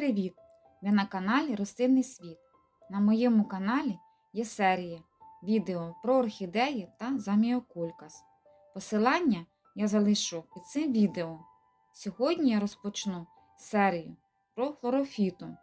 привіт! Ви на каналі Рослинний світ. На моєму каналі є серія відео про орхідеї та заміокулькас. Посилання я залишу під цим відео. Сьогодні я розпочну серію про хлорофіту.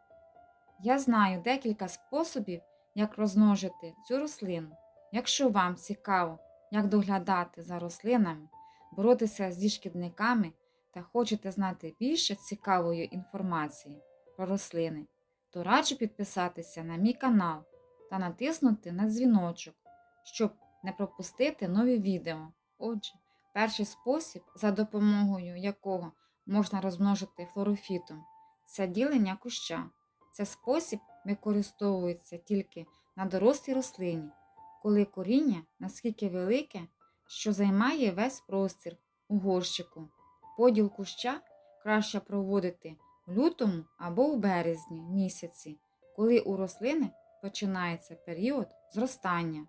Я знаю декілька способів, як розмножити цю рослину. Якщо вам цікаво, як доглядати за рослинами, боротися зі шкідниками та хочете знати більше цікавої інформації про рослини, то раджу підписатися на мій канал та натиснути на дзвіночок, щоб не пропустити нові відео. Отже, перший спосіб, за допомогою якого можна розмножити флорофітум, це ділення куща. Цей спосіб використовується тільки на дорослій рослині, коли коріння наскільки велике, що займає весь простір у горщику. Поділ куща краще проводити в лютому або у березні місяці, коли у рослини починається період зростання.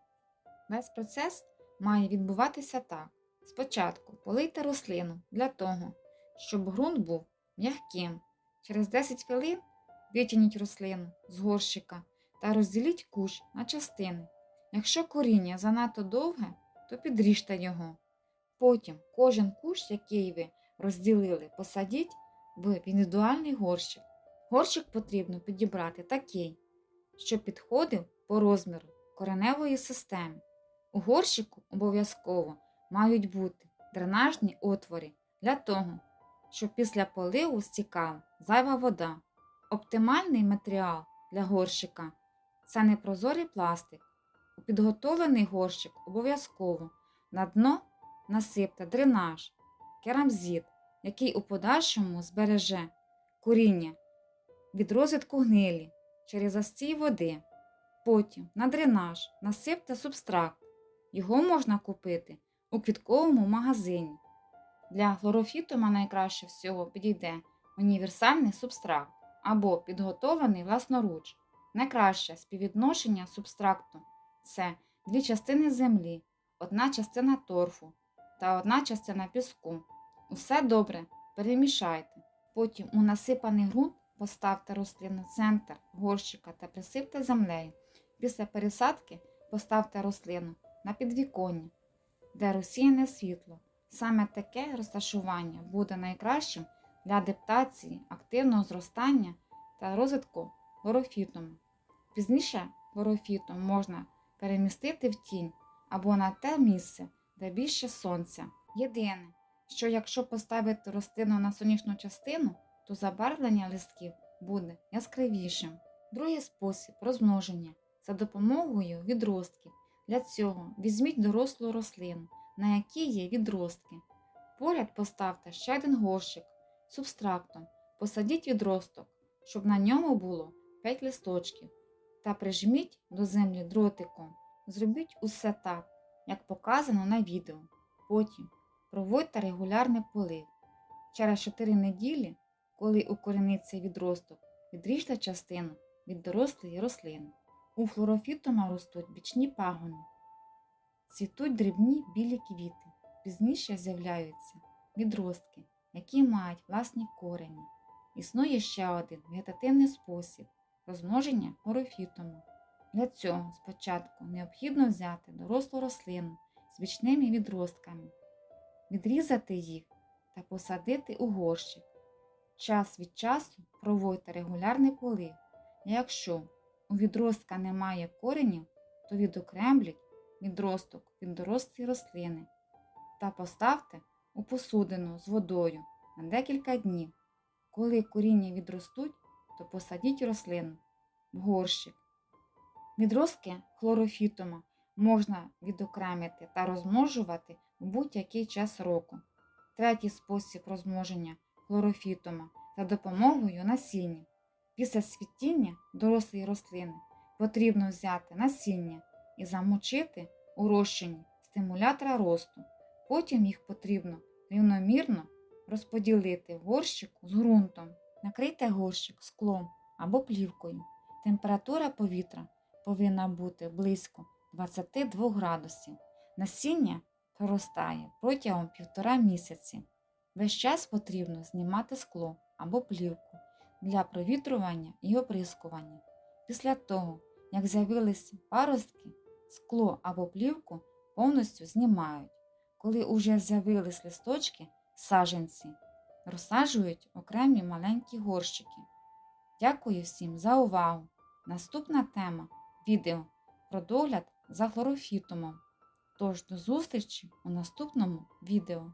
Весь процес має відбуватися так. Спочатку полийте рослину для того, щоб ґрунт був м'яким. Через 10 хвилин витягніть рослину з горщика та розділіть кущ на частини. Якщо коріння занадто довге, то підріжте його. Потім кожен кущ, який ви розділили, посадіть в індивідуальний горщик. Горщик потрібно підібрати такий, щоб підходив по розміру кореневої системи. У горщику обов'язково мають бути дренажні отвори для того, щоб після поливу стікала зайва вода. Оптимальний матеріал для горщика це непрозорий пластик. У підготовлений горщик обов'язково на дно насипте дренаж, керамзит, який у подальшому збереже коріння від розвитку гнилі через застій води. Потім на дренаж насипте субстракт. Його можна купити у квітковому магазині. Для хлорофітума найкраще всього підійде універсальний субстракт або підготовлений власноруч. Найкраще співвідношення субстракту це дві частини землі, одна частина торфу та одна частина піску. Усе добре перемішайте. Потім у насипаний ґрунт поставте рослину в центр горщика та присипте землею. Після пересадки поставте рослину на підвіконня, де розсіяне світло. Саме таке розташування буде найкращим для адаптації, активного зростання та розвитку хлорофітуму. Пізніше хлорофітум можна перемістити в тінь або на те місце, де більше сонця. Єдине, що якщо поставити рослину на сонячну частину, то забарвлення листків буде яскравішим. Другий спосіб розмноження за допомогою відростків. Для цього візьміть дорослу рослину, на якій є відростки. Поряд поставте ще один горщик з субстрактом, посадіть відросток, щоб на ньому було 5 листочків, та прижміть до землі дротиком. Зробіть усе так, як показано на відео. Потім проводьте регулярний полив. Через 4 неділі, коли укорениться відросток, відріжте частину від дорослої рослини. У флорофітома ростуть бічні пагони. Цвітуть дрібні білі квіти. Пізніше з'являються відростки, які мають власні корені. Існує ще один вегетативний спосіб розмноження хлорофітому. Для цього спочатку необхідно взяти дорослу рослину з бічними відростками, відрізати їх та посадити у горщик. Час від часу проводьте регулярний полив. Якщо у відростка немає коренів, то відокремліть відросток від дорослої рослини та поставте у посудину з водою на декілька днів. Коли коріння відростуть, то посадіть рослину в горщик. Відростки хлорофітома можна відокремити та розмножувати в будь-який час року. Третій спосіб розмноження хлорофітома за допомогою насіння. Після світіння дорослої рослини потрібно взяти насіння і замочити у розчині стимулятора росту. Потім їх потрібно рівномірно розподілити в горщику з ґрунтом. Накрийте горщик склом або плівкою. Температура повітря повинна бути близько 22 градусів. Насіння проростає протягом півтора місяці. Весь час потрібно знімати скло або плівку для провітрювання і оприскування. Після того, як з'явились паростки, скло або плівку повністю знімають. Коли уже з'явились листочки, саджанці, розсаджують окремі маленькі горщики. Дякую всім за увагу! Наступна тема відео про догляд за хлорофітумом. Тож до зустрічі у наступному відео.